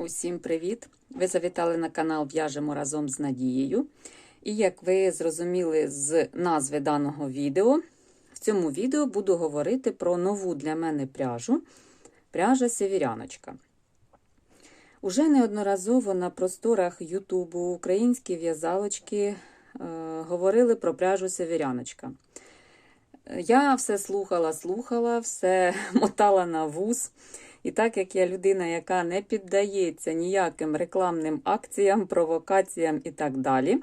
Усім привіт! Ви завітали на канал В'яжемо разом з Надією. І як ви зрозуміли з назви даного відео, в цьому відео буду говорити про нову для мене пряжу пряжа Севіряночка. Уже неодноразово на просторах Ютубу українські в'язалочки е, говорили про пряжу Севіряночка. Я все слухала, слухала, все мотала на вуз. І так як я людина, яка не піддається ніяким рекламним акціям, провокаціям і так далі,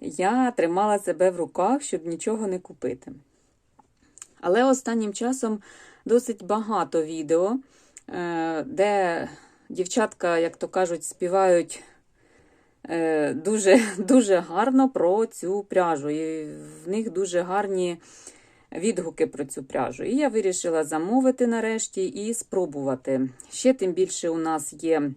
я тримала себе в руках, щоб нічого не купити. Але останнім часом досить багато відео, е, де дівчатка, як то кажуть, співають е, дуже, дуже гарно про цю пряжу. І в них дуже гарні відгуки про цю пряжу. І я вирішила замовити нарешті і спробувати. Ще тим більше у нас є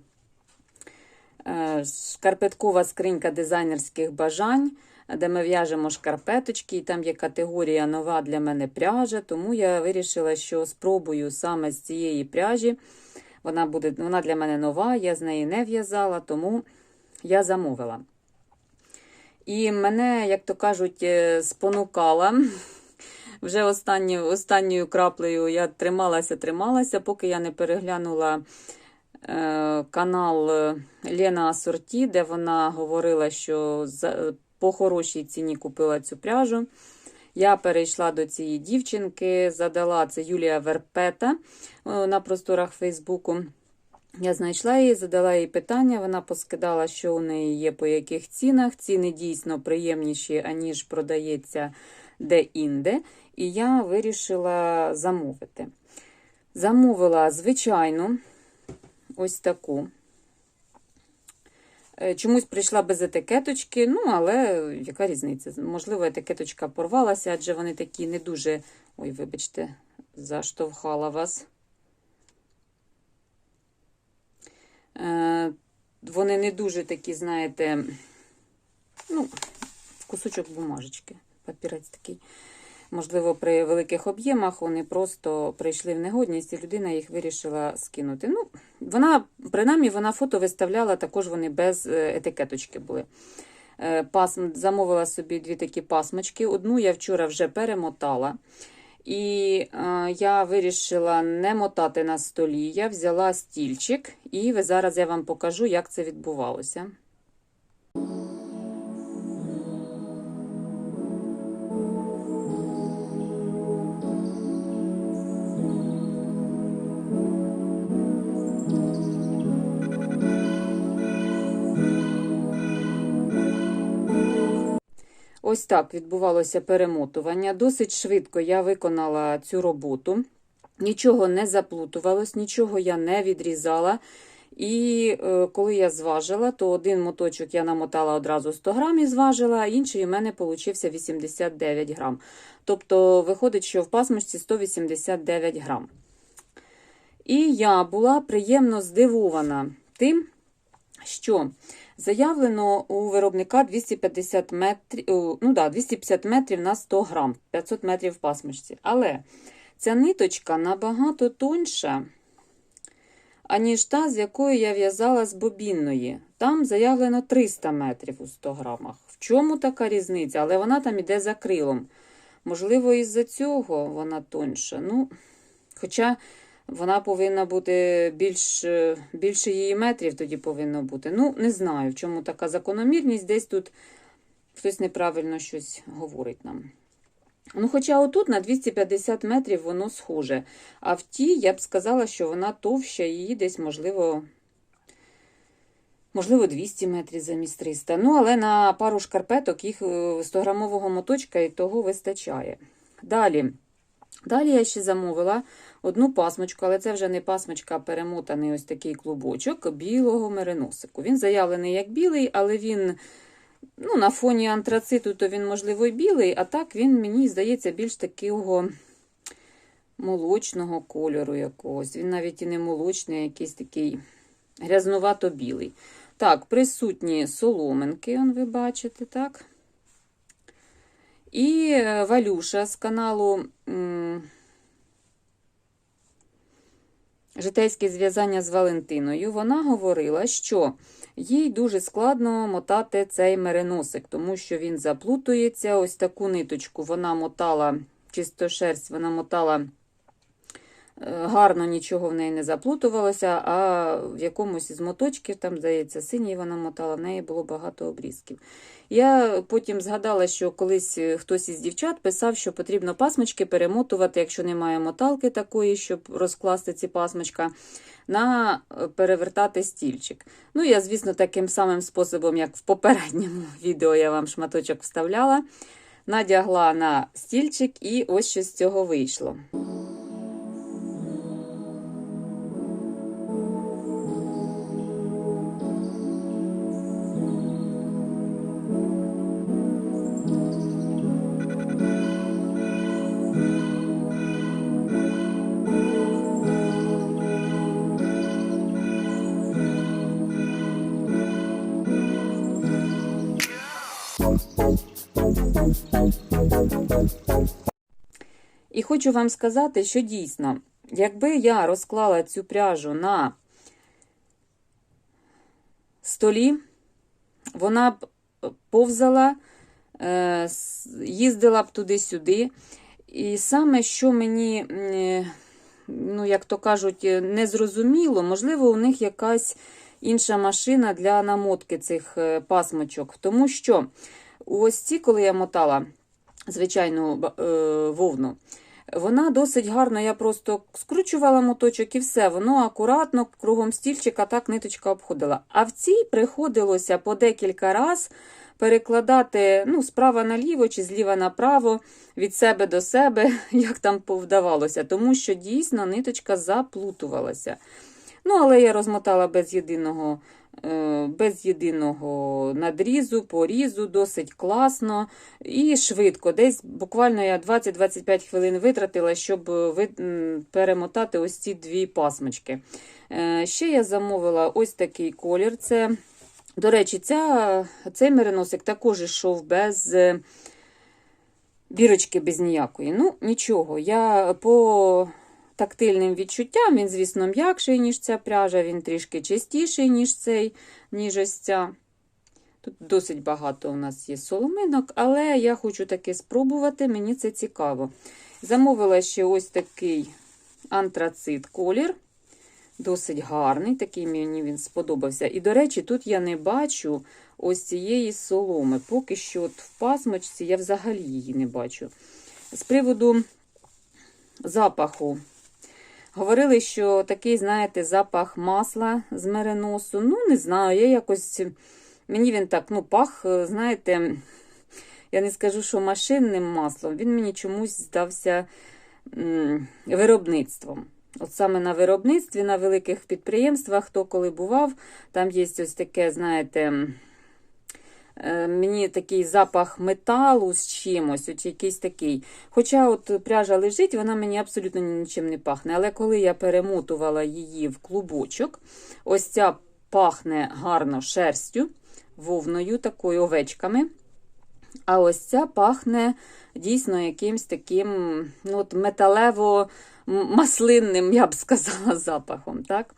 шкарпеткова скринька дизайнерських бажань, де ми в'яжемо шкарпеточки, і там є категорія нова для мене пряжа, тому я вирішила, що спробую саме з цієї пряжі. Вона, буде, вона для мене нова, я з неї не в'язала, тому я замовила. І мене, як то кажуть, спонукала вже останню, останньою краплею я трималася, трималася, поки я не переглянула е, канал Лена Асорті, де вона говорила, що за, по хорошій ціні купила цю пряжу. Я перейшла до цієї дівчинки, задала це Юлія Верпета е, на просторах Фейсбуку. Я знайшла її, задала їй питання, вона поскидала, що у неї є, по яких цінах. Ціни дійсно приємніші, аніж продається де-інде. І я вирішила замовити. Замовила звичайну ось таку. Е, чомусь прийшла без етикеточки, ну, але яка різниця? Можливо, етикеточка порвалася, адже вони такі не дуже. Ой, вибачте, заштовхала вас. Е, вони не дуже такі, знаєте, ну, кусочок бумажечки, папірець такий. Можливо, при великих об'ємах вони просто прийшли в негодність, і людина їх вирішила скинути. Ну, вона, принаймні, вона фото виставляла, також вони без е, етикеточки були. Е, пасм, замовила собі дві такі пасмочки. Одну я вчора вже перемотала. І е, я вирішила не мотати на столі. Я взяла стільчик, і зараз я вам покажу, як це відбувалося. Ось так відбувалося перемотування. Досить швидко я виконала цю роботу, нічого не заплутувалось, нічого я не відрізала. І е, коли я зважила, то один моточок я намотала одразу 100 грамів, зважила, а інший у мене получився 89 грам. Тобто, виходить, що в пасмочці 189 грам. І я була приємно здивована тим, що Заявлено у виробника 250 метрів ну да, 250 метрів на 100 грам, 500 метрів в пасмочці. Але ця ниточка набагато тоньша, аніж та, з якою я в'язала з бобінної. Там заявлено 300 метрів у 100 грамах. В чому така різниця? Але вона там іде за крилом. Можливо, із-за цього вона тоньша. Ну, Хоча вона повинна бути більш, більше її метрів тоді повинно бути. Ну, не знаю, в чому така закономірність. Десь тут хтось неправильно щось говорить нам. Ну, Хоча отут на 250 метрів воно схоже. А в тій, я б сказала, що вона товща, її десь, можливо, можливо, 200 метрів замість 300. Ну, але на пару шкарпеток їх 100-грамового моточка і того вистачає. Далі. Далі я ще замовила одну пасмочку, але це вже не пасмочка, а перемотаний ось такий клубочок білого мериносику. Він заявлений як білий, але він ну, на фоні антрациту то він, можливо, і білий, а так він, мені здається, більш такого молочного кольору якогось. Він навіть і не молочний, а якийсь такий грязнувато-білий. Так, присутні соломинки, он, ви бачите, так? І е, Валюша з каналу житейське зв'язання з Валентиною, вона говорила, що їй дуже складно мотати цей мереносик, тому що він заплутується. Ось таку ниточку вона мотала, чисто шерсть, вона мотала. Гарно нічого в неї не заплутувалося, а в якомусь із моточків, там, здається, синій вона мотала, в неї було багато обрізків. Я потім згадала, що колись е, хтось із дівчат писав, що потрібно пасмочки перемотувати, якщо немає моталки такої, щоб розкласти ці пасмочка, на е, перевертати стільчик. Ну, я, звісно, таким самим способом, як в попередньому відео я вам шматочок вставляла, надягла на стільчик, і ось що з цього вийшло. І хочу вам сказати, що дійсно, якби я розклала цю пряжу на столі, вона б повзала, е, їздила б туди-сюди. І саме, що мені, е, ну, як то кажуть, е, не зрозуміло, можливо, у них якась інша машина для намотки цих е, пасмочок. Тому що ось ці, коли я мотала звичайну е, вовну, вона досить гарно, я просто скручувала моточок і все, воно акуратно кругом стільчика так ниточка обходила. А в цій приходилося по декілька раз перекладати ну, справа наліво чи зліва направо, від себе до себе, як там повдавалося, тому що дійсно ниточка заплутувалася. Ну, але я розмотала без єдиного, без єдиного надрізу, порізу, досить класно і швидко. Десь буквально я 20-25 хвилин витратила, щоб е, перемотати ось ці дві пасмочки. Е, Ще я замовила ось такий колір. Це, до речі, ця, цей мериносик також йшов без. е, Бірочки без ніякої. Ну, нічого. Я по тактильним відчуттям, він, звісно, м'якший, ніж ця пряжа, він трішки чистіший, ніж цей, ніж ось ця. Тут досить багато у нас є соломинок, але я хочу таки спробувати, мені це цікаво. Замовила ще ось такий антрацит колір. Досить гарний, такий мені він сподобався. І, до речі, тут я не бачу ось цієї соломи. Поки що от в пасмочці я взагалі її не бачу. З приводу запаху. Говорили, що такий, знаєте, запах масла з мериносу. Ну, не знаю, я якось. Мені він так, ну, пах, знаєте, я не скажу, що машинним маслом. Він мені чомусь здався м, виробництвом. От саме на виробництві, на великих підприємствах, хто коли бував, там є ось таке, знаєте, мені такий запах металу з чимось, от якийсь такий. Хоча от пряжа лежить, вона мені абсолютно нічим не пахне. Але коли я перемотувала її в клубочок, ось ця пахне гарно шерстю, вовною, такою овечками. А ось ця пахне дійсно якимсь таким ну, от металево-маслинним, я б сказала, запахом. Так?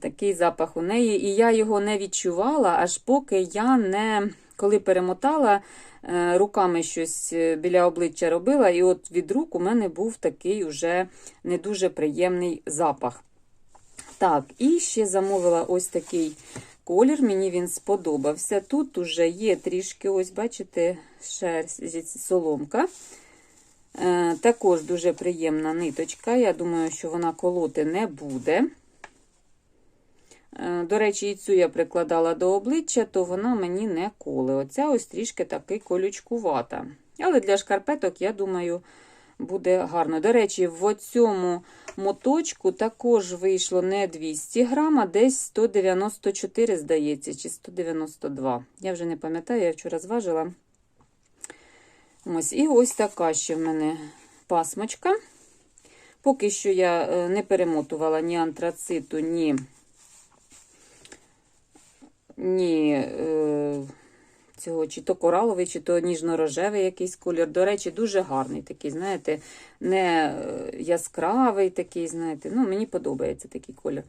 Такий запах у неї. І я його не відчувала, аж поки я не, коли перемотала, е, руками щось е, біля обличчя робила, і от від рук у мене був такий уже не дуже приємний запах. Так, і ще замовила ось такий колір, мені він сподобався. Тут уже є трішки, ось, бачите, шерсть, соломка. Е, також дуже приємна ниточка. Я думаю, що вона колоти не буде. Е, до речі, і цю я прикладала до обличчя, то вона мені не коле. Оця ось трішки таки колючкувата. Але для шкарпеток, я думаю, буде гарно. До речі, в цьому моточку також вийшло не 200 грам, а десь 194, здається, чи 192. Я вже не пам'ятаю, я вчора зважила. Ось, І ось така ще в мене пасмочка. Поки що я е, не перемотувала ні антрациту, ні, ні е, цього, чи то кораловий, чи то ніжно-рожевий якийсь колір. До речі, дуже гарний такий, знаєте, не е, яскравий такий, знаєте. Ну, мені подобається такий колір.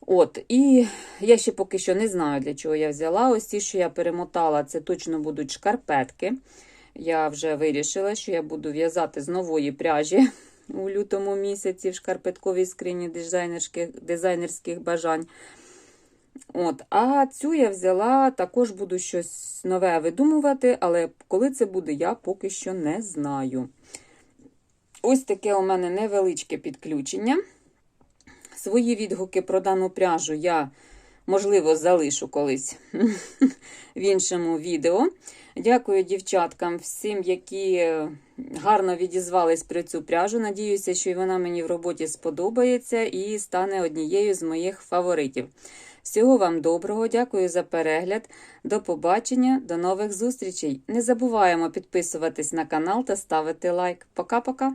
От, і я ще поки що не знаю, для чого я взяла. Ось ті, що я перемотала, це точно будуть шкарпетки. Я вже вирішила, що я буду в'язати з нової пряжі у лютому місяці в шкарпетковій скрині дизайнерських, дизайнерських бажань. От, а цю я взяла, також буду щось нове видумувати, але коли це буде, я поки що не знаю. Ось таке у мене невеличке підключення. Свої відгуки про дану пряжу я, можливо, залишу колись в іншому відео. Дякую дівчаткам, всім, які гарно відізвались про цю пряжу. Надіюся, що і вона мені в роботі сподобається і стане однією з моїх фаворитів. Всього вам доброго, дякую за перегляд. До побачення, до нових зустрічей. Не забуваємо підписуватись на канал та ставити лайк. Пока-пока!